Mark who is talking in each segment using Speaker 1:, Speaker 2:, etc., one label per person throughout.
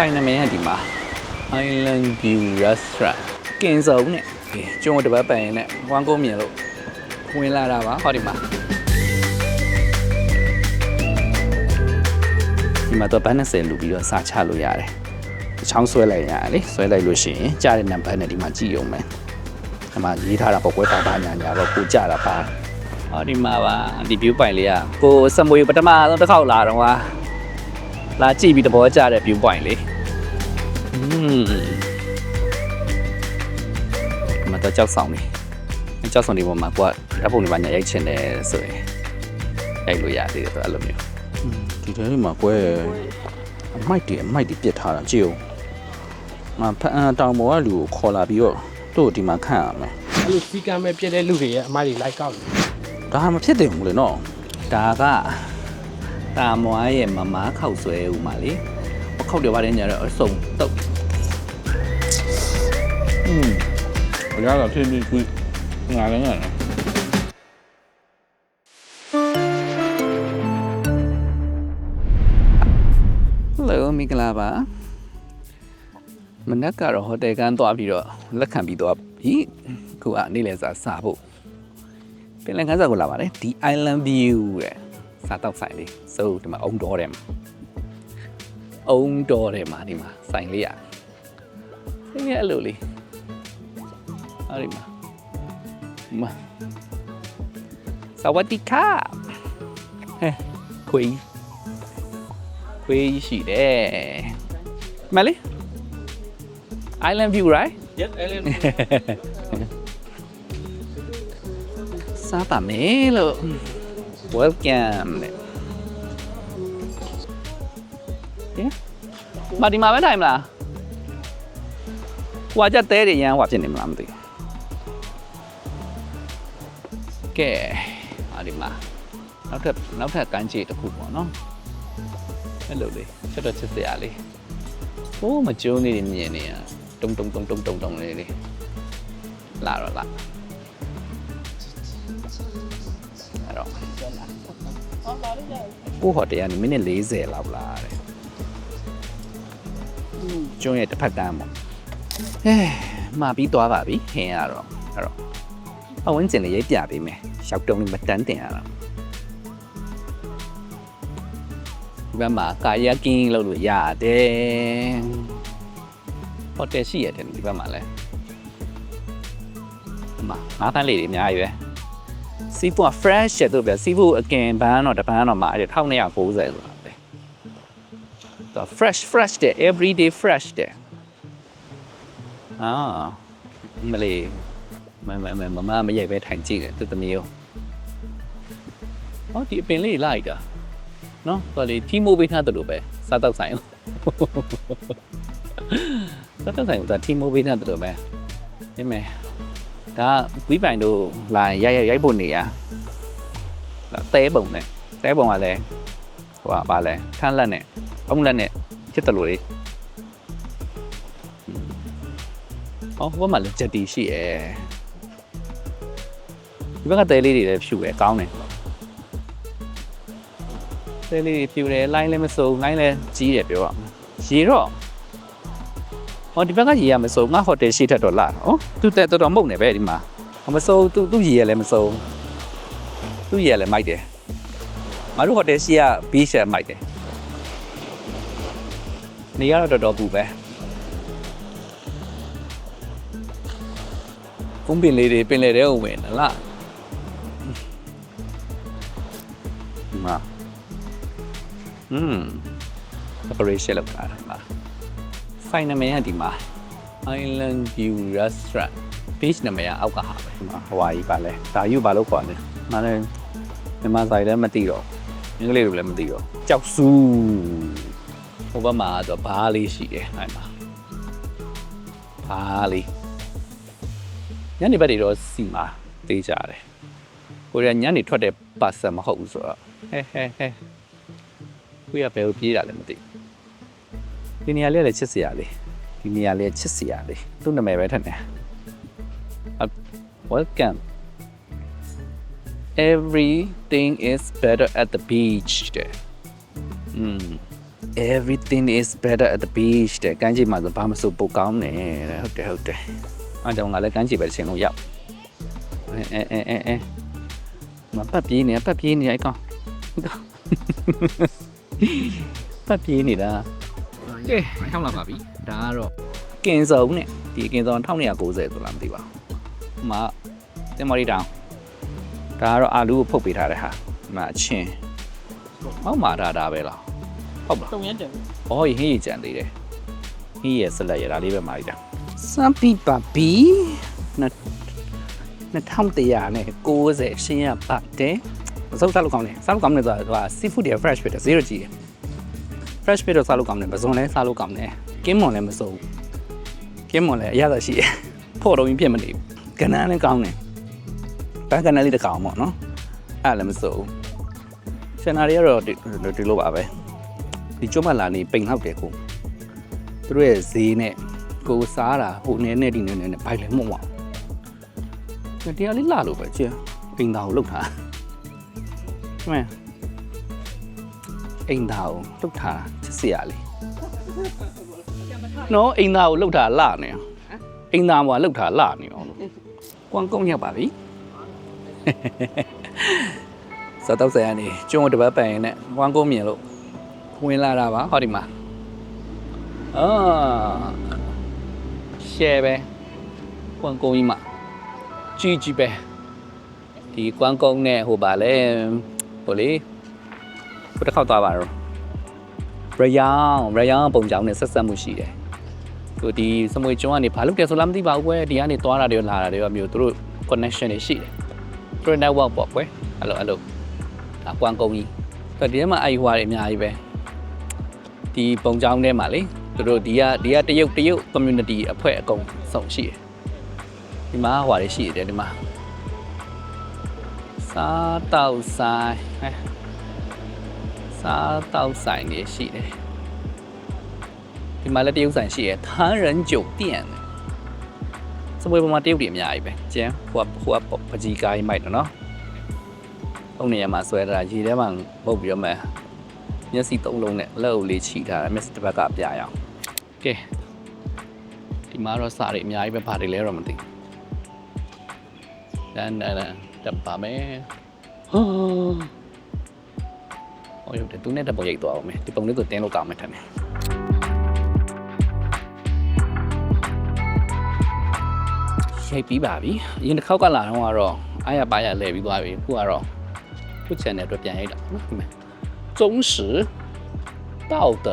Speaker 1: ဖိုင်နမင်ကဒီမှာ Island View Restaurant ကင်စုံနဲ့ဒီကျွန်းတပတ်ပန်ရင်နဲ့ဝမ်ကုန်းမြင်လို့ဝင်လာတာပါဟောဒီမှာဒီမှာတော့ဘန်း20လူပြီးတော့စာချလို့ရတယ်။ချောင်းဆွဲလိုက်ရတယ်လေဆွဲလိုက်လို့ရှိရင်ကြားတဲ့နံပါတ်နဲ့ဒီမှာကြည့်အောင်မယ်။ဒီမှာရေးထားတာပေါ့ကွဲပါပါညာညာတော့ကိုကြတာပါ။ဟောဒီမှာပါဒီ view ပိုင်လေးကကိုစမွေပထမဆုံးတစ်ခေါက်လာတော့ဟာ လာကြည့်ပြီးသဘောကျတဲ့ view point လေး။อืมဒီမှာတော့ကြောက်ဆောင်နေ။ကြောက်ဆောင်နေပေါ်မှာကိုကဓာတ်ပုံတွေပါညာရိုက်ချင်တယ်ဆိုရင်ရိုက်လို့ရသေးတယ်ဆိုအဲ့လိုမျိုး
Speaker 2: ဒီထဲမှာကွဲအမိုက်တွေအမိုက်တွေပြစ်ထားတာကြည့်ဦးမဖအန်တောင်ပေါ်ကလူကိုခေါ်လာပြီးတော့သူ့ကိုဒီမှာခန့်ရမယ်
Speaker 3: အဲ့လိုစီကံမဲ့ပြည့်တဲ့လူတွေရဲ့အမိုက်တွေလိုက်ကောက်တယ်
Speaker 2: ဒါမှမဖြစ်တယ်ဘူးလေနော်
Speaker 1: ဒါက တာမွားရဲ့မမားခောက်ဆွဲဦးမှာလေမခောက်တယ်ပါတယ်ညာတော့အစုံတုတ်
Speaker 2: อืมအရာတော့ဖြစ်ပြီးကွငါလည်းငါလည်း
Speaker 1: ဟယ်လိုမင်္ဂလာပါမနက်ကတော့ဟိုတယ်ကန်သွားပြီးတော့လက်ခံပြီးသွားပြီခုကနေ့လည်စာစားဖို့ပင်လယ်ကမ်းစာကိုလာပါတယ်ဒီ Island View တဲ့ စားတောက်ဆိုင်လေးဆိုဒီမှာအုံတော်တယ်မှာအုံတော်တယ်မှာဒီမှာဆိုင်လေးရတယ်ဆိုင်လေးအဲ့လိုလေးအဲ့ဒီမှာမစဝတိခါဟဲ့ခွေးခွေးရှိတယ်မလေး island view right
Speaker 3: yes island view
Speaker 1: စားပါမယ်လို့ welcome တဲ့ဟင်မဒီမှာပဲထိုင်မလားဟွာကြတဲတွေရမ်းဟွာဖြစ်နေမလားမသိဘူးကဲအာဒီမှာနောက်ထပ်နောက်ထပ်ကမ်းခြေတစ်ခုပေါ့နော်အဲ့လိုလေးချက်တော့ချက်စရာလေးဟိုးမကျုံးလေးတွေမြင်နေရတုံတုံတုံတုံတုံတုံလေးလေးလာတော့လာ ကိုဟိုတယ်ကနေမိနစ်40လောက်လာတယ်ကျုံးရဲ့တစ်ဖက်ကမ်းပေါ့အဲမှာပြီးသွားပါပြီဟင်းရတော့အဲ့တော့အဝင်းကျင်လေးရိုက်ပြပေးမယ်ရှောက်တုံးလေးမတန်းတင်ရတာဒီဘက်မှာကာယကင်းလုပ်လို့ရတယ်ဟိုတယ်ရှိရတယ်ဒီဘက်မှာလည်းဒီမှာငါးဖန်းလေးတွေအများကြီးပဲ စီးပူက fresh ရတော့ဗျစီးပူအကင်ဘန်းတော့တပန်းတော့မှာအဲ့1290ဆိုတာပဲတော့ fresh fresh တဲ့ everyday fresh တဲ့အာမလေးမမမမမမရိုက်ပဲထိုင်ကြည့်တယ်သူသမီးရောဟောဒီအပင်လေးလိုက်တာနော်တော်လေထီမိုးပေးထားတယ်လို့ပဲစားတော့ဆိုင်စားတော့ဆိုင်ကထီမိုးပေးထားတယ်လို့ပဲဒီမဲ့ ဒါဝီးပိုင်တို့လာရိုက်ရိုက်ရိုက်ဖို့နေရဒါသဲပုံနဲ့သဲပုံကလည်းဟိုကပါလဲခန်းလက်နဲ့အုံလက်နဲ့ဖြစ်တယ်လို့လေဟောဘက်မှာလည်းချက်တီရှိရယ်ဒီဘက်ကသဲလေးတွေလည်းဖြူရယ်ကောင်းတယ်သေးလေးတွေပြူတယ်လိုင်းလည်းမစုံလိုင်းလည်းကြီးတယ်ပြောရအောင်ရေတော့ ဟောဒီဘက်ကရေရမစုံငါဟိုတယ်ရှိထက်တော့လာဟောသူတက်တော်တော်မုတ်နေပဲဒီမှာဟောမစုံသူသူရေရလည်းမစုံသူရေရလည်းမိုက်တယ်ငါတို့ဟိုတယ်ရှိကဘီးရှယ်မိုက်တယ်နေရတော့တော်တော်ပူပဲကုန်းပင်လေးတွေပင်လေတဲ့ဝင်လာလားဒီမှာอืม preparation လုပ်တာ ဒီမှာ final မယ်ကဒီမှာ Island View Restaurant page နာမည်ကအောက်ကဟာပဲဒီမှာဟဝါရီပါလဲဒါယူပါလို့ခေါ်တယ်ငါလည်းမြန်မာဆိုင်လည်းမသိတော့အင်္ဂလိပ်လိုလည်းမသိတော့ကြောက်စုဟိုဘက်မှာတော့ဘားလေးရှိတယ်အဲ့မှာဘားလေးညနေဘက်တွေတော့စီမှာသေးကြတယ်ကိုရညနေထွက်တဲ့ပတ်စံမဟုတ်ဘူးဆိုတော့ဟဲဟဲဟဲကိုရဘယ်ကိုပြေးတာလဲမသိဘူး ဒီနေရာလေးကလည်းချစ်စရာလေးဒီနေရာလေးကချစ်စရာလေးသူ့နာမည်ပဲထက်နေ welcome everything is better at the beach တဲ့อืม everything is better at the beach တဲ့ကမ်းခြေမှာဆိုဘာမှမဆိုပိုကောင်းတယ်တဲ့ဟုတ်တယ်ဟုတ်တယ်အားကြောင့်ငါလည်းကမ်းခြေပဲရှင်လို့ရောက်အဲအဲအဲအဲအဲမပတ်ပြေးနေပတ်ပြေးနေအဲ့ကောင်ဟုတ်ကောင်ပတ်ပြေးနေတာ ကဲရောက်လာပါပြီဒါကတော့ကင်စုံနဲ့ဒီကင်စုံ1290ဆိုလားမသိပါဘူးဟိုမှာတင်မော်ရီတောင်ဒါကတော့အာလူကိုဖုတ်ပေးထားတဲ့ဟာဒီမှာအချင်းဟောက်မာတာဒါပဲလားဟုတ်ပါ
Speaker 3: တုံရမ်းတယ်။
Speaker 1: အော်ဟင်းရကြံသေးတယ်။ဟင်းရဆက်လက်ရတာလေးပဲမာလိုက်တာ။စမ်ပီပါပီနှစ်2100နဲ့90ရှင်းရပါတယ်။အစုပ်စားလို့ကောင်းတယ်။စားလို့ကောင်းတယ်ဆိုတာဟို seafood တွေ fresh ဖြစ်တယ်ဇီးရကြီးတယ်။ fresh ဖြစ်တော့စားလို့ကောင်းတယ်။ပဇွန်လည်းစားလို့ကောင်းတယ်။ကင်းမွန်လည်းမစိုးဘူး။ကင်းမွန်လည်းအရသာရှိတယ်။ဖို့တော့ရင်ပြစ်မနေဘူး။ကနန်းလည်းကောင်းတယ်။ဘန်ကနန်းလေးတစ်ကောင်ပေါ့နော်။အဲ့လည်းမစိုးဘူး။ရှန်နာတွေကတော့ဒီဒီလိုပါပဲ။ဒီကျွတ်မလာနေပိန်လောက်တယ်ကိုသူတို့ရဲ့ဈေးနဲ့ကိုစားတာဟိုနေနဲ့ဒီနေနဲ့ဘိုင်လည်းမဟုတ်ပါဘူးတရားလေးလာလို့ပဲကျအိမ်သားကိုလှုပ်ထားမှန် အိမ်သားကိုလှုပ်ထားချစ်စရာလေးနော်အိမ်သားကိုလှုပ်ထားလာနေအိမ်သားမှာလှုပ်ထားလာနေအောင်လို့ကွန်ကုန်းရပါပြီစတော့ဆရာနေကျွန်းတပတ်ပန်ရင်နဲ့ကွန်ကုန်းမြင်လို့ဝင်လာတာပါဟောဒီမှာအာရှယ်ပဲကွန်ကုန်းကြီးမှာကြီးကြီးပဲဒီကွန်ကုန်းနဲ့ဟိုပါလဲဟိုလေ ဘယ်တစ်ခေါက်သွားပါတော့ရယောင်ရယောင်ပုံကြောင်းနဲ့ဆက်ဆက်မှုရှိတယ်ကိုဒီစမွေကျွန်းကနေဘာလုပ်တယ်ဆိုလားမသိပါဘူးကွယ်ဒီကနေသွားတာတွေလာတာတွေမျိုးသူတို့ connection တွေရှိတယ်သူတို့ network ပေါ့ကွယ်အဲ့လိုအဲ့လိုဒါကွန်ကုန်းကြီးဆိုတော့ဒီထဲမှာအဲ့ဟွာတွေအများကြီးပဲဒီပုံကြောင်းထဲမှာလေသူတို့ဒီကဒီကတရုတ်တရုတ် community အဖွဲ့အကုန်စုံရှိတယ်ဒီမှာဟွာတွေရှိတယ်ဒီမှာစားတောက်ဆိုင်ဟဲ့ စားတောက်ဆိုင်တွေရှိတယ်ဒီမှာလည်းတရုတ်ဆိုင်ရှိတယ်唐人酒店စပွဲပေါ်မှာတရုတ်တွေအများကြီးပဲကျန်ဟိုကဟိုကပကြီးကိုင်းမိုက်တယ်နော်။ပုံနေရာမှာဆွဲတာရေထဲမှာပုတ်ပြီးတော့မှ မျက်စိသုံးလုံးနဲ့လက်အုပ်လေးခြိထားတယ်မျက်စိတစ်ဘက်ကပြရအောင်ကဲဒီမှာတော့စာတွေအများကြီးပဲပါတယ်လဲတော့မသိဘူးတန်တန်တပ်ပါမယ်ဟော ဟောရုပ်တယ်သူနဲ့တပ်ပေါ်ရိတ်သွားအောင်မယ်ဒီပုံလေးဆိုတင်းလို့ကောင်းမယ်ထင်တယ်ရိုက်ပြီးပါပြီအရင်တစ်ခေါက်ကလာတော့ကတော့အားရပါရလဲပြီးသွားပြီအခုကတော့ခု channel အတွက်ပြန်ရိုက်တာနော်ဒီမှာ 忠实、道德、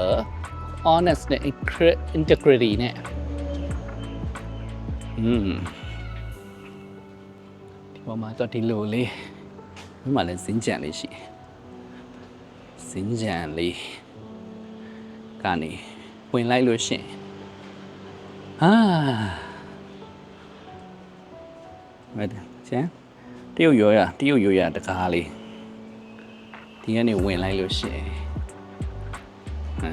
Speaker 1: honest နဲ့ incre- integrity နဲ့อืมဒီပေါ်မှာတော့ဒီလိုလေးဒီမှာလည်းစင်ကြံလေးရှိတယ် စင်ကြံလေးကနေဝင်လိုက်လို့ရှရင်အာမဲ့တယ်ကျန်တရုတ်ရောရတရုတ်ရောရတကားလေးဒီကနေဝင်လိုက်လို့ရှိရင်အာ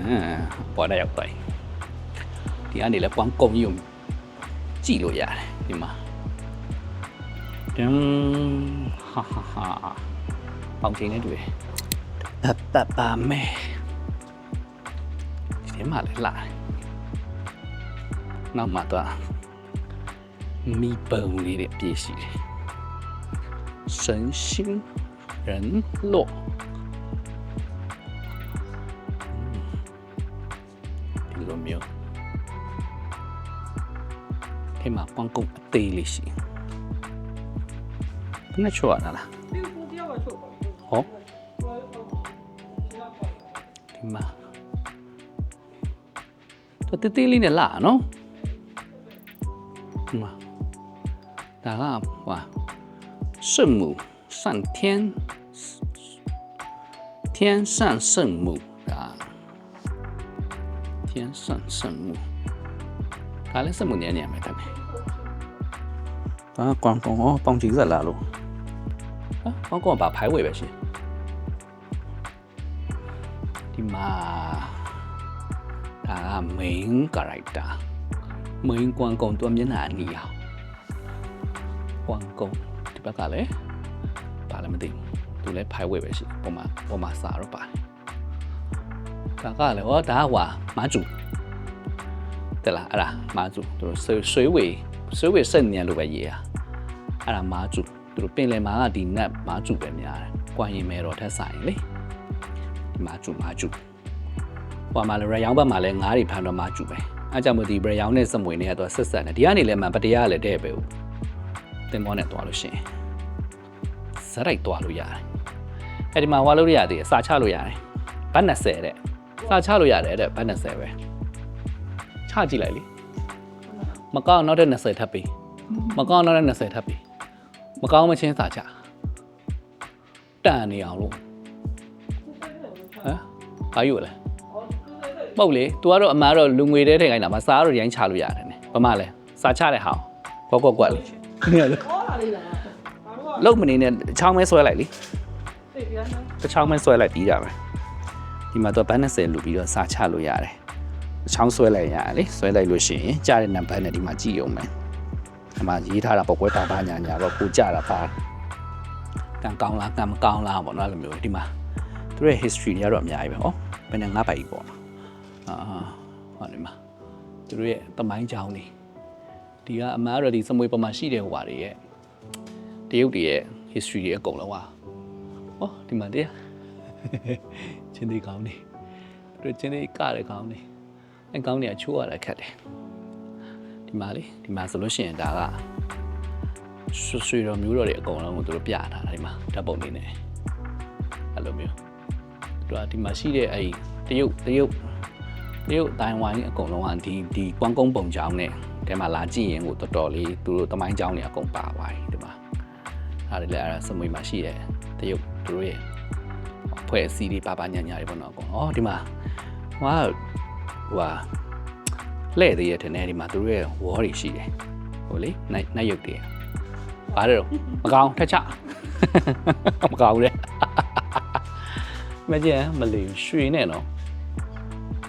Speaker 1: ပေါ်တော့ရောက်သွားပြီဒီကနေလည်းပွမ်းကုံကြီးကိုကြည့်လို့ရတယ်ဒီမှာတမ်ဟာဟာဟာပေါင်ချင်းနဲ့တွေ့ တယ်ပပပါမဲဒီမှာလည်းလာတယ်နောက်မှတော့မိပုံလေးတွေအပြည့်ရှိတယ်神心人落。ဒီလိုမျိုးဒီမှာကွန်ကုတ်အသေးလေးရှိဘယ်နဲ့ချောရတာလား ဒီမှာတော့တေးသေးလေးနဲ့လာနော်ဒီမှာဒါကဟွာ圣母上天天上圣母啊天上圣母ဒါလည်း圣母娘娘ပဲတမန်
Speaker 2: ဒါကကွမ်ကုံဟောပေါင်ကြီးဆက်လာလို့
Speaker 1: ဟာဘောကောဘာဖို main character main ကွန်ကုံသူမျက်နှာအနီးအောင်ကွန်ကုံဒီဘက်ကလည်းဘာလည်းမသိဘူးသူလည်းဖိုင်ဝေပဲရှင်ပုံမှာပုံမှာစာတော့ပါတယ်ဒါကလည်းဟောဒါကဟွာမာကျူတဲ့လားအဲ့ဒါမာကျူသူတို့ဆွေဆွေးဝေဆွေးဝေစက်ညံလို့ပဲရေးတာအဲ့ဒါမာကျူသူတို့ပင်လယ်မှာကဒီနတ်မာကျူပဲများတယ်။ကွာရင်မဲတော့ထက်ဆိုင်လေဒီမာကျူမာကျူ ဟွာမှာလည်းရရောင်းဘက်မှာလည်းငါးတွေဖမ်းတော့မာကျူပဲအဲ့ကြောင့်မို့ဒီရရောင်းနဲ့စမွေနဲ့ကတော့ဆက်ဆက်နေဒီကနေလည်းမှပတရားလည်းတဲ့ပဲဦးတင်မောနဲ့တွားလို့ရှရင်စရိုက်တွားလို့ရတယ်အဲ့ဒီမှာဝါလို့ရသေးတယ်စာချလို့ရတယ်ဘတ်20တဲ့စာချလို့ရတယ်တဲ့ဘတ်20ပဲချကြည့်လိုက်လေမကောင်းနောက်တဲ့20ထပ်ပေးမကောင်းနောက်တဲ့20ထပ်ပေးမကောင်းမချင်းစာချတန်နေအောင်လို့ဟမ်ဘာယူလဲ ပုတ်လေ तू ကတော့အမားတော့လူငွေတဲ့ထဲခိုင်းတာမစားတော့ရိုင်းချလို့ရတယ်နဲ့ဘာမှလဲစားချတဲ့ဟာဘောကော့ကွက်လေလုံးမနေနဲ့ချောင်းမဲဆွဲလိုက်လေတစ်ချောင်းမဲဆွဲလိုက်ပြီးကြမယ်ဒီမှာတော့ဘန်း20လူပြီးတော့စားချလို့ရတယ်ချောင်းဆွဲလိုက်ရတယ်လေဆွဲလိုက်လို့ရှိရင်ကြားတဲ့နံပါတ်နဲ့ဒီမှာကြည့်အောင်မယ်ဒီမှာရေးထားတာပေါ့ကွဲတာပါညာညာတော့ကိုကြတာပါကံကောင်းလားကံမကောင်းလားပေါ့နော်အဲ့လိုမျိုးဒီမှာသူရဲ့ history တွေကတော့အများကြီးပဲဟောဘယ်နဲ့ငါးပိုက်ကြီးပေါ့ အာဟောဒီမှာသူတို့ရဲ့တမိုင်းကြောင်းနေဒီကအမားရဒီစမွေပေါ်မှာရှိတဲ့ဟိုဟာတွေရဲ့တရုတ်တွေရဲ့ history တွေအကုန်လုံးဟာဟောဒီမှာတရားချင်းသေးကောင်းနေသူတို့ချင်းသေးကတဲ့ကောင်းနေအဲကောင်းနေအချိုးရတာခက်တယ်ဒီမှာလေဒီမှာဆိုလို့ရှိရင်ဒါကဆွဆွေတော်မျိုးတော်တွေအကုန်လုံးကိုသူတို့ပြထားတာဒီမှာဓာတ်ပုံနေနေအဲ့လိုမျိုးသူကဒီမှာရှိတဲ့အဲ့တရုတ်တရုတ် တရုတ်တိုင်ဝမ်အကုန်လုံးကဒီဒီကွမ်ကုန်းပုံချောင်းနဲ့တဲမှာလာကြည့်ရင်ကိုတော်တော်လေးသူတို့တမိုင်းချောင်းတွေအကုန်ပါသွားပြီဒီမှာအားလည်းအဲ့ဒါစမွေမှာရှိတယ်တရုတ်သူတို့ရဲ့ဖွဲ့အစည်းတွေပါပါညာညာတွေပေါ့နော်အကုန်ဩဒီမှာဟွာဟွာလဲ့သေးရဲ့တဲ့ဒီမှာသူတို့ရဲ့ဝေါ်တွေရှိတယ်ဟိုလေနိုင်နိုင်ရုပ်တွေဘာလဲတော့မကောင်းထက်ချမကောင်းလေမကြည့်မလီရွှေနဲ့နော်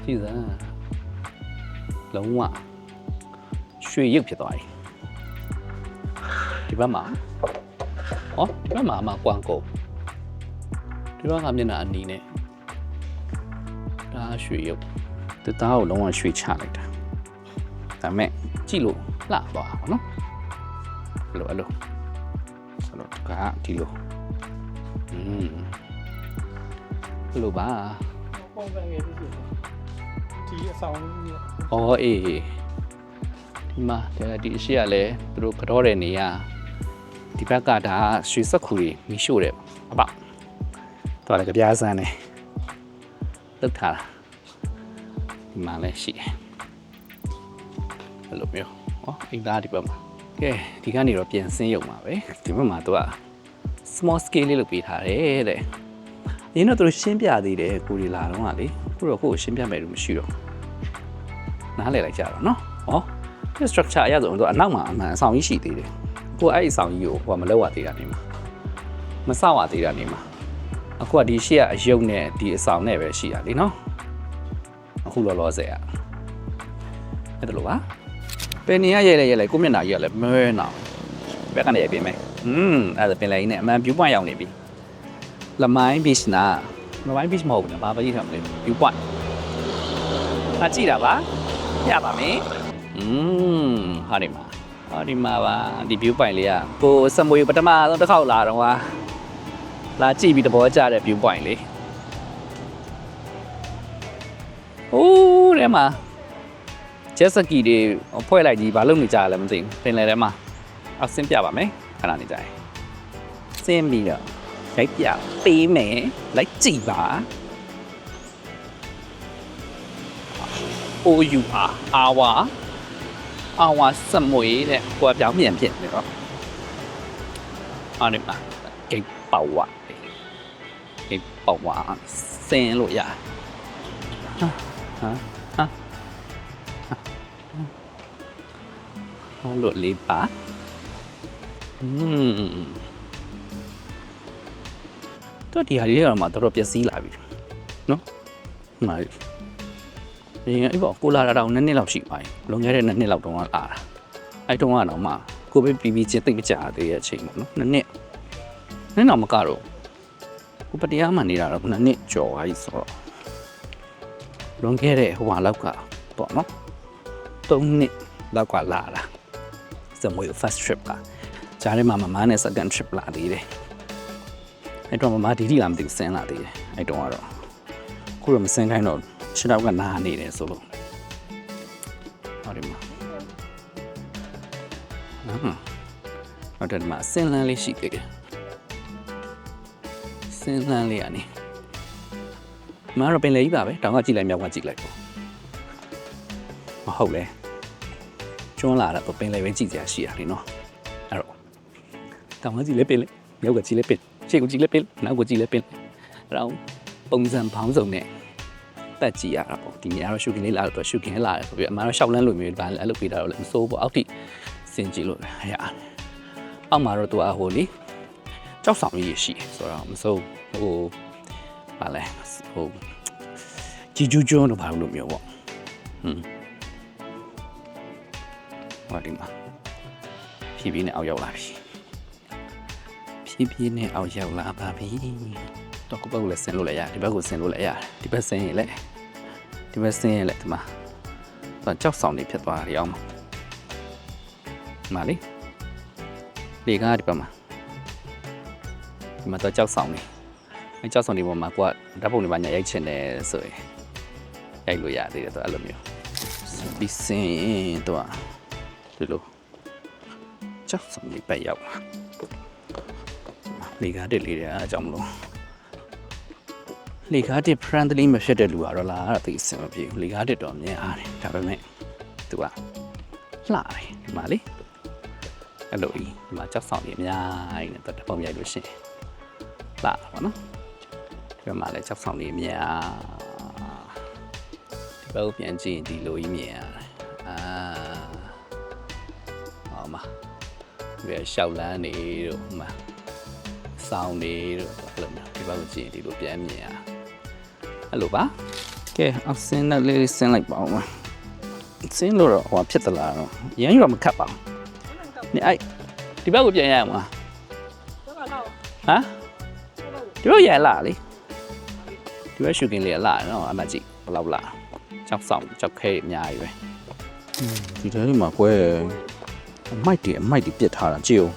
Speaker 1: ကြည့်စမ်းလုံးဝရွှေရုပ်ဖြစ်သွားပြီဒီဘက်မှာဟောဒီဘက်မှာအမကွမ်ကုန်ဒီဘက်ကမျက်နှာအနီးနဲ့ဒါရွှေရုပ်
Speaker 2: တသားကိုလုံးဝရွှေချလိုက်တာဒါမဲ့
Speaker 1: ကြည့်လို့လှသွားပါနော်
Speaker 2: အဲ့လိုအဲ့လိုအဲ့လိုကဒီလို
Speaker 1: อืมဘယ်လိုပါ
Speaker 3: ပုံစံငယ်ဖြစ်ဖြစ် ဒီအဆောင်ကြီး
Speaker 1: ဩအေးဒီမှာဒါဒီအရှိကလည်းသူတို့ကတော့တဲ့နေရဒီဘက်ကဒါရွှေစက်ခူတွေမိရှို့တယ်အပ
Speaker 2: တော့လည်းကြပြားစမ်းတယ်
Speaker 1: လုတ်ထားတာဒီမှာလည်းရှိတယ်ဘယ်လိုမျိုးဟောအိမ်သားဒီဘက်မှာကဲဒီကနေတော့ပြန်ဆင်းရုံပါပဲဒီဘက်မှာသူက small scale လေးလုပ်ပေးထားတယ်တဲ့။ အရင်တော့သူတို့ရှင်းပြသေးတယ်ကိုရီလာတော့ကလေခုတော့ကိုကိုရှင်းပြမယ်လို့မရှိတော့။နားလည်လိုက်ကြတော့နော်။ဟောဒီ structure အရဆိုတော့အနောက်မှာအမှန်အဆောင်ကြီးရှိသေးတယ်။ကိုအဲ့ဒီအဆောင်ကြီးကိုဟိုကမလောက်ရသေးတာနေမှာ။မဆောက်ရသေးတာနေမှာ။အခုကဒီရှေ့ကအယုတ်နဲ့ဒီအဆောင်နဲ့ပဲရှိတာလीနော်။အခုလောလောဆယ်อ่ะ။အဲ့ဒါလို့ပါ။ပင်နေရရဲလဲရဲလဲကိုမျက်နှာကြီးကလည်းမဲနာဘက်ကနေရိုက်ပေးမယ်။อืมအဲ့ဒါပင်လဲကြီးနဲ့အမှန် view point ရောက်နေပြီ။ လမိုင်း beach နာလမိုင်း beach မဟုတ်ဘူးနော်။ဘာပဲကြီးထမလဲ view point ။အကြည့်တာပါ။ရပါမယ်။อืมဟာဒီမှာဟာဒီမှာပါဒီ view point လေးကကိုစမွေပထမဆုံးတစ်ခေါက်လာတော့ဟာလာကြည့်ပြီးသဘောကျတဲ့ view point လေး။အိုးထဲမှာ jet ski တွေဖွဲ့လိုက်ကြီးဘာလုပ်နေကြရလဲမသိဘူးပင်လယ်ထဲမှာအဆင်းပြပါမယ်ခဏနေကြရင်ဆင်းပြီးတော့ လိုက်ပြပေးမယ်လိုက်ကြည့်ပါ OU အာအာဝါအာဝါစမွေတဲ့ကိုယ်ပြောင်းပြန်ဖြစ်နေတော့အားနေမှာဂိတ်ပေါဝါဂိတ်ပေါဝါဆင်းလို့ရဟာဟာဟာဟောလို့လေးပါอืม တော့ဒီဟာလေးကတော့မှတော်တော်ပျက်စီးလာပြီနော်မှန်ပြီဒီအဲ့ပေါ့ကိုလာတာတော့နှစ်နှစ်လောက်ရှိပါပြီလွန်ခဲ့တဲ့နှစ်နှစ်လောက်တုန်းကလာတာအဲ့တုန်းကတော့မှကိုပဲပြီးပြီးချင်းတိတ်မကြသေးတဲ့အချိန်ပေါ့နော်နှစ်နှစ်နှစ်တော့မကတော့ကိုပတရားမှနေတာတော့နှစ်နှစ်ကျော်သွားပြီဆိုတော့လွန်ခဲ့တဲ့ဟိုဟာလောက်ကပေါ့နော်၃နှစ်လောက်ကလာတာစမွေ first trip ကဂျားထဲမှာမမနဲ့ second trip လာသေးတယ် အဲ့တော့မမဒီဒီလာမသိဘူးဆင်းလာသေးတယ်အဲ့တော့ကတော့ခုတော့မဆင်းခိုင်းတော့ခြေထောက်ကနားနေတယ်ဆိုလို့ဟောဒီမှာဟမ်ဟုတ်တယ်ဒီမှာဆင်းလန်းလေးရှိသေးတယ်ဆင်းလန်းလေးကနေမကတော့ပင်လေကြီးပါပဲတောင်ကကြည့်လိုက်မြောက်ကကြည့်လိုက်ပေါ့မဟုတ်လေကျွန်းလာတာတော့ပင်လေပဲကြည့်စရာရှိရတယ်နော်အဲ့တော့တောင်ကကြည့်လဲပင်လေမြောက်ကကြည့်လဲပင် ရှေ့ကကြည့်လဲပင်နောက်ကကြည့်လဲပင်အဲ့တော့ပုံစံပေါင်းစုံနဲ့တက်ကြည့်ရတာပေါ့ဒီနေရာတော့ရှုကင်လေးလာတော့ရှုကင်လာတယ်ဆိုပြီးအမှန်တော့ရှောက်လန်းလို့မျိုးဒါလည်းအဲ့လိုပေးတာတော့လည်းမစိုးဘူးအောက်ထိစင်ကြည့်လို့ရတယ်အောက်မှာတော့သူကဟိုလေကြောက်ဆောင်ကြီးရှိတယ်ဆိုတော့မစိုးဟိုပါလဲဟိုជីဂျူကျွန်းတို့ဘာလို့မျိုးပေါ့ဟွန်းဟောဒီမှာဖြည်းဖြည်းနဲ့အောက်ရောက်လာပြီ ဖြည်းဖြည်းနဲ့အောက်ရောက်လာပါပြီတော့ကိုယ့်ဘက်ကိုလည်းဆင်းလို့လည်းရတယ်ဒီဘက်ကိုဆင်းလို့လည်းရတယ်ဒီဘက်ဆင်းရင်လည်းဒီဘက်ဆင်းရင်လည်းဒီမှာတော့ကြောက်ဆောင်နေဖြစ်သွားတာရောင်းမှာဒီမှာလေလေကားဒီဘက်မှာဒီမှာတော့ကြောက်ဆောင်နေအဲကြောက်ဆောင်ဒီပေါ်မှာကိုကဓာတ်ပုံတွေပါညာရိုက်ချင်တယ်ဆိုရင်ရိုက်လို့ရသေးတယ်သူအဲ့လိုမျိုးပြီးစင်တော့ဒီလိုချက်စံလေးပဲရောက်လာ လေကားတက်လေးတဲ့အားကြောင့်မလို့လေကားတက် friendly မဖြစ်တဲ့လူကတော့လာတော့သိအဆင်မပြေဘူးလေကားတက်တော့မြင်အားတယ်ဒါပေမဲ့သူကလှတယ်ဒီမှာလေအဲ့လိုကြီးဒီမှာချက်ဆောင်ကြီးအများကြီးနဲ့တပုံရိုက်လို့ရှရင်လှတာပါနော်ဒီမှာလည်းချက်ဆောင်ကြီးအများဘယ်ကိုပြန်ကြည့်ရင်ဒီလိုကြီးမြင်ရတယ်အာဟောမှာဒီရှောက်လန်းနေတို့ဟိုမှာ စောင်းနေတို့အဲ့လိုမျိုးဒီဘက်ကိုကြည့်ရင်ဒီလိုပြန်မြင်ရအဲ့လိုပါကဲအောက်ဆင်းနဲ့လေးဆင်းလိုက်ပါဦးမဆင်းလို့တော့ဟိုဖြစ်သလားတော့ရမ်းရောမခတ်ပါဘူးနေအဲ့ဒီဘက်ကိုပြန်ရအောင်လားဟမ်ဒီဘက်ရလာလေဒီဘက်ရှူကင်လေးလာနော်အမကြည့်ဘယ်လောက်လာကြောက်ဆောင်ကြောက်ခဲအများကြီးပဲဒီထဲမှာကွယ်အမိုက်တွေအမိုက်တွေပြစ်ထားတာကြည့်ဦး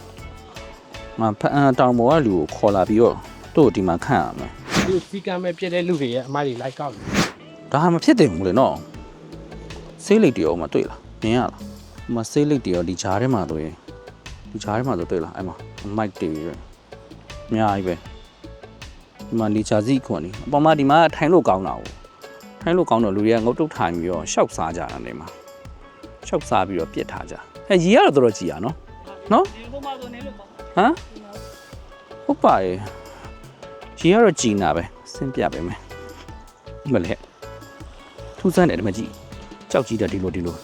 Speaker 1: ငါဖအန်တောင်ပေါ်ကလူကိုခေါ်လာပြီးတော့သူ့ကိုဒီမှာခန့်ရမယ်
Speaker 3: ဒီစီကံမဲ့ပြက်တဲ့လူတွေရဲ့အမိုက်တွေလိုက်ကောက်တယ်
Speaker 1: ဒါမှမဖြစ်တယ်ဘူးလေနော်ဆေးလိတ်တွေရောမတွေ့လားမြင်ရလားဟိုမှာဆေးလိတ်တွေရောဒီဂျားထဲမှာတွေ့ရင်ဒီဂျားထဲမှာဆိုတွေ့လားအဲ့မှာအမိုက်တွေရအများကြီးပဲဒီမှာလီချာစီခွန်နေအပေါ်မှာဒီမှာထိုင်လို့ကောင်းတာထိုင်းလို့ကောင်းတော့လူတွေကငုတ်တုတ်ထိုင်ပြီးတော့ရှောက်စားကြတာနေမှာရှောက်စားပြီးတော့ပြစ်ထားကြအဲရီကတော့တော်တော်ကြီးอ่ะနော်နော်
Speaker 3: ဒီဘုမဆိုနေလို့ပါ
Speaker 1: ဟမ်ဟုတ်ပါရဲ့ရီကတော့ကြီးနာပဲစင်ပြပဲမယ်မလဲထူးဆန်းတယ်ဒီမကြီးကြောက်ကြီးတယ်ဒီလိုဒီလို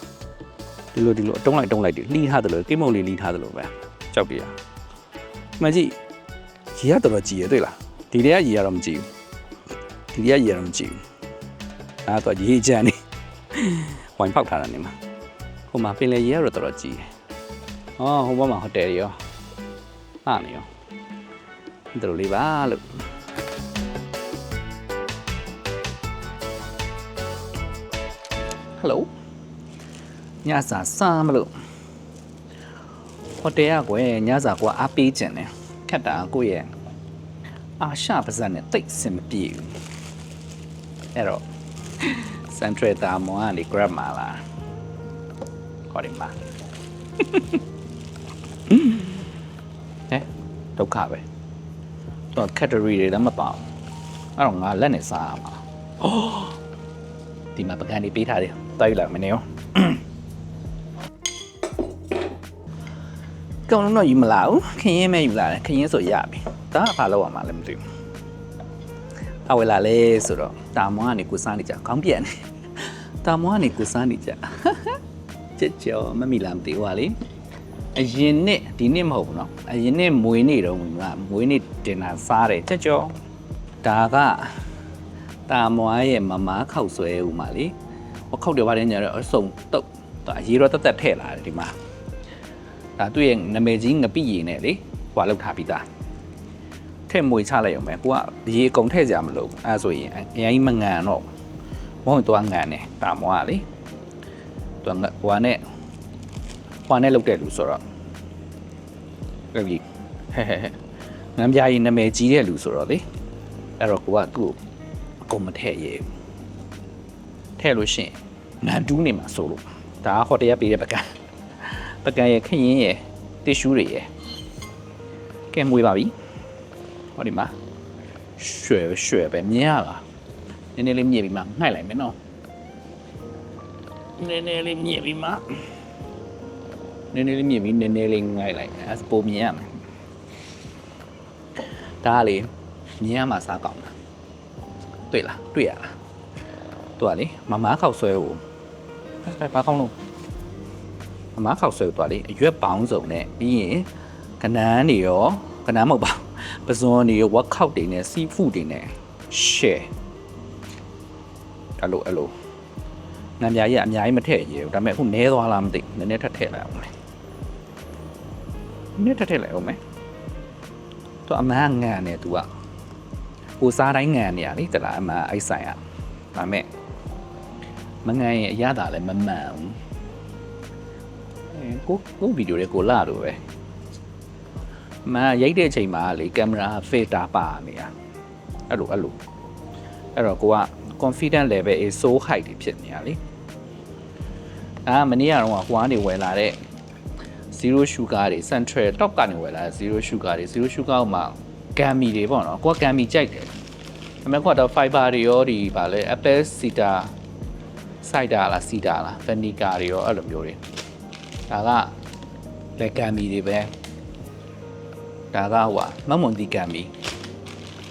Speaker 1: ဒီလိုဒီလိုအတုံးလိုက်တုံးလိုက်တွေလှီးထားတယ်လို့ကိမုံလေးလှီးထားတယ်လို့ပဲကြောက်ပြရမကြီးရီကတော်တော်ကြီးရတွေ့လားဒီတည်းကရီကတော့မကြီးဘူးဒီတည်းကရီကတော့မကြီးဘူးအဲ့တော့ရေချမ်းနေဝိုင်ဖောက်ထားတာနေမှာဟိုမှာပင်လယ်ရေကတော့တော်တော်ကြီးတယ်။အော်ဟိုဘက်မှာဟိုတယ်တွေရော ဟာနေရောဒီလိုလေးပါလို့ဟယ်လိုညစာစားမလို့ဟိုတယ်ကကွယ်ညစာကွာအားပေးခြင်းတယ်ခက်တာကိုယ့်ရဲ့အာရှပါဇက်နဲ့တိတ်စင်မပြေဘူးအဲ့တော့ Central တာမောကနေ grab มาလာခေါ်တယ်ပါဟဲ့ ဒုက္ခပဲတော့ category တွေလည်းမပေါ့အဲ့တော့ငါလက်နဲ့စားရမှာဩဒီမှာပကံနေပေးထားတယ်တိုက်လာမနေရောကောင်းတော့ယူမလာဘူးခရင်မဲယူလာတယ်ခရင်ဆိုရပြီဒါကဘာလို့ရမှာလဲမသိဘူးအဝယ်လာလဲဆိုတော့တာမောကနေကိုစားနေကြခေါင်းပြန်နေတာမောကနေကိုစားနေကြကြက်ကြော်မမီလာမသိဘူးဟာလေ အရင်နှစ်ဒီနှစ်မဟုတ်ဘူးเนาะအရင်နှစ်မွေးနေ့တုန်းကမွေးနေ့တင်တာစားတယ်ကြက်ကြော်ဒါကတာမွားရဲ့မမားခောက်ဆွဲဦးမှာလေဟောခောက်တယ်ပါတယ်ညာတော့အစုံတုတ်ဒါအရေးတော့တက်တက်ထည့်လာတယ်ဒီမှာဒါသူ့ရဲ့နာမည်ကြီးငပိရည်နဲ့လေဟွာလောက်ထားပြီးသား ထည့်မွေချလိုက်အောင်ပဲကိုကရေအကုန်ထည့်ကြမလို့အဲဒါဆိုရင်အရင်မငံတော့ မဟုတ်တော့ငံနေတာမောကလေတော့ငါဟွာနဲ့ ဟွာနဲ့လောက်တဲ့လူဆိုတော့ကြပြီဟဲဟဲဟဲငမ်းပြားကြီးနာမည်ကြီးတဲ့လူဆိုတော့လေအဲ့တော့ကိုကသူ့ကိုအကုန်မထည့်ရဲဘူးထည့်လို့ရှိရင်ငန်တူးနေမှာဆိုလို့ဒါကဟော်တရက်ပေးတဲ့ပကံပကံရဲ့ခရင်ရဲ့တစ်ရှူးတွေရဲ့ကဲမွေးပါပြီဟောဒီမှာရွှဲရွှဲပဲမြင်ရလားနည်းနည်းလေးမြည့်ပြီးမှငှိုက်လိုက်မယ်နော်နည်းနည်းလေးမြည့်ပြီးမှ နည်းနည်းလေးမြည့်ပြီးနည်းနည်းလေးငှိုက်လိုက်အဲဒါပုံမြင်ရမယ်ဒါကလေမြင်ရမှာစားကောင်းတာတွေ့လားတွေ့ရလားသူကလေမမခောက်ဆွဲကိုအဲဘာကောင်းလို့မမခောက်ဆွဲကိုသူကလေအရွက်ပေါင်းစုံနဲ့ပြီးရင်ကနန်းတွေရောကနန်းမဟုတ်ပါဘူးပဇွန်တွေရောဝက်ခောက်တွေနဲ့စီဖူးတွေနဲ့ share အဲ့လိုအဲ့လိုငံပြားကြီးကအများကြီးမထည့်ရဘူးဒါပေမဲ့အခုနဲသွားလားမသိဘူးနည်းနည်းထပ်ထည့်လိုက်အောင်မယ် နည်းနည်းထပ်ထည့်လိုက်အောင်မယ်သူအမှန်ကငံနေသူကဟိုစားတိုင်းငံနေရလေတလားအမှန်အိုက်ဆိုင်อ่ะဒါပေမဲ့မငံရင်အရသာလည်းမမှန်ဘူးအဲကိုကိုဗီဒီယိုလေးကိုလာတော့ပဲမရိုက်တဲ့အချိန်မှာလေကင်မရာဖီတာပါနေတာအဲ့လိုအဲ့လိုအဲ့တော့ကိုက confident level အေး so high တွေဖြစ်နေရလေအာမနေ့ကတော့ဟိုကနေဝယ်လာတဲ့ zero sugar တွေ central top ကနေဝယ်လာတဲ့ zero sugar တွေ zero sugar ကမှ gummy တွေပေါ့နော်ကိုက gummy ကြိုက်တယ်အမေကတော့ fiber တွေရောဒီဗာလဲ apple cider cider လား cider လား vinegar တွေရောအဲ့လိုမျိုးတွေဒါကလက် gummy တွေပဲဒါကဟိုမမွန်ဒီ gummy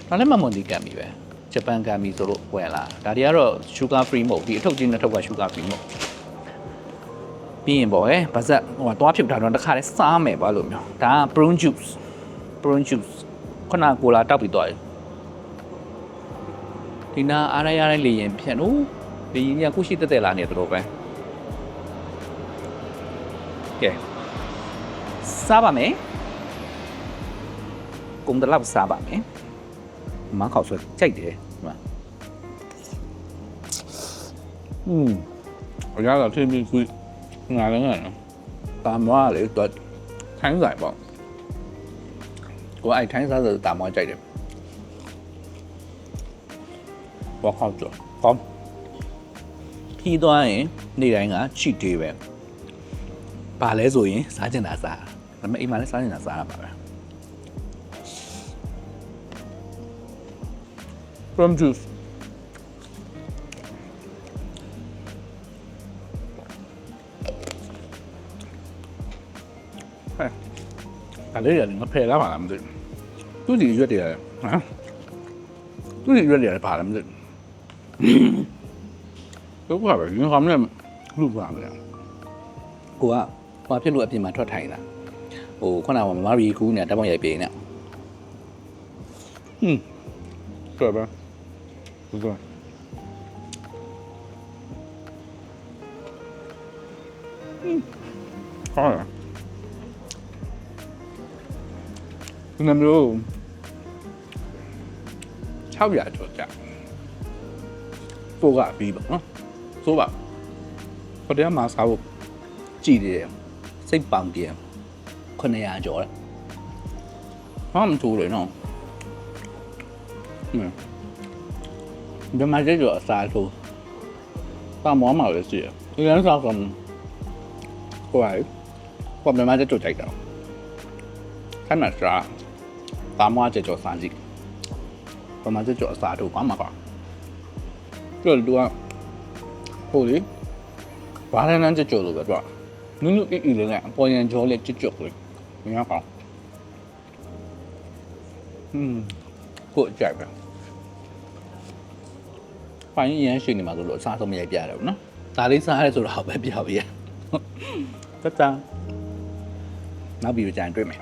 Speaker 1: ဒါလည်းမမွန်ဒီ gummy ပဲဂျပန်ကမီဆိုလို့ဝင်လာဒါတွေကတော့ sugar free မဟုတ်ဒီအထုပ်ချင်းနဲ့ထုပ်က sugar free မဟုတ် ပြီးရင်ပေါ့ဟဲ့ဗဇက်ဟိုတော့ဖြုတ်ထားတော့တစ်ခါလဲစားမယ်ပေါ့လို့မျိုးဒါက prune juice prune juice ခုနကကိုလာတောက်ပြီးသွားတယ်ဒီနာအားရရတဲ့လေရင်ဖြန့်လို့လေရင်ကခုရှိတက်တက်လာနေတယ်တို့ပဲကဲစားပါမယ်ကုံတလောက်စားပါမယ်မခေါက်ဆွဲကြိုက်တယ်ဒီမှာอืมအရာတော့သိပြီးခွ ငါလည်းငါနော်တာမွားလေတော့ထိုင်းဆိုင်ပေါ့ကိုအဲ့ထိုင်းစားဆိုတာမွားကြိုက်တယ်ဘောခေါက်ကြောကောင်းခီးသွားရင်နေ့တိုင်းကချီတေးပဲပါလဲဆိုရင်စားကျင်တာစားဒါပေမဲ့အိမ်မှာလည်းစားကျင်တာစားရပါပဲ from juice ဒါလေးရတယ်မဖယ်လာပါလားမသိဘူးသူ့ဒီရွက်တွေရတယ်ဟမ်သူ့ဒီရွက်တွေရတယ်ပါလားမသိဘူးဘုရားပဲငါမှလည်းလူပါပဲကိုကဘာဖြစ်လို့အပြင်မှာထွက်ထိုင်တာဟိုခုနကမမရီကူးနေတာတပောင်ရိုက်ပေးနေဟွန်းတော်ပါဘူးကောဟွန်းဟော ဒီလိုမျိုး600ကျော်ကြပို့ကပြီးပါနော်ဆိုပါဟိုတည်းမှာစားဖို့ကြည်တယ်စိတ်ပေါင်ပြန်900ကျော်တယ်ဟာမထိုးလေနော်ဟင်းဒီမှာကျတော့အစားထိုးပါမောမှာလည်းရှိတယ်ဒီလမ်းစားကောင်ဟိုဟာကိုမြန်မာကျတော့ကြိုက်တာခဏစား ပါမောကျတော့စားကြည့်ပမာကျတော့အစားထိုးပါမှာပါကျတော့သူကဟိုလေဘာလဲနန်းကျတော့လို့ပဲတော့နုနုအီအီလေးနဲ့အပေါ်ရန်ကြောလေးကျတော့လေမင်းကောอืมကိုကြိုက်ပဲပိုင်ရမ်းရှိနေမှာဆိုလို့အစားဆုံးမရိုက်ပြရတယ်ဗောနော်ဒါလေးစားရဲဆိုတော့ပဲပြပါရဲ့တတနောက်ပြီးကြံတွေ့မယ်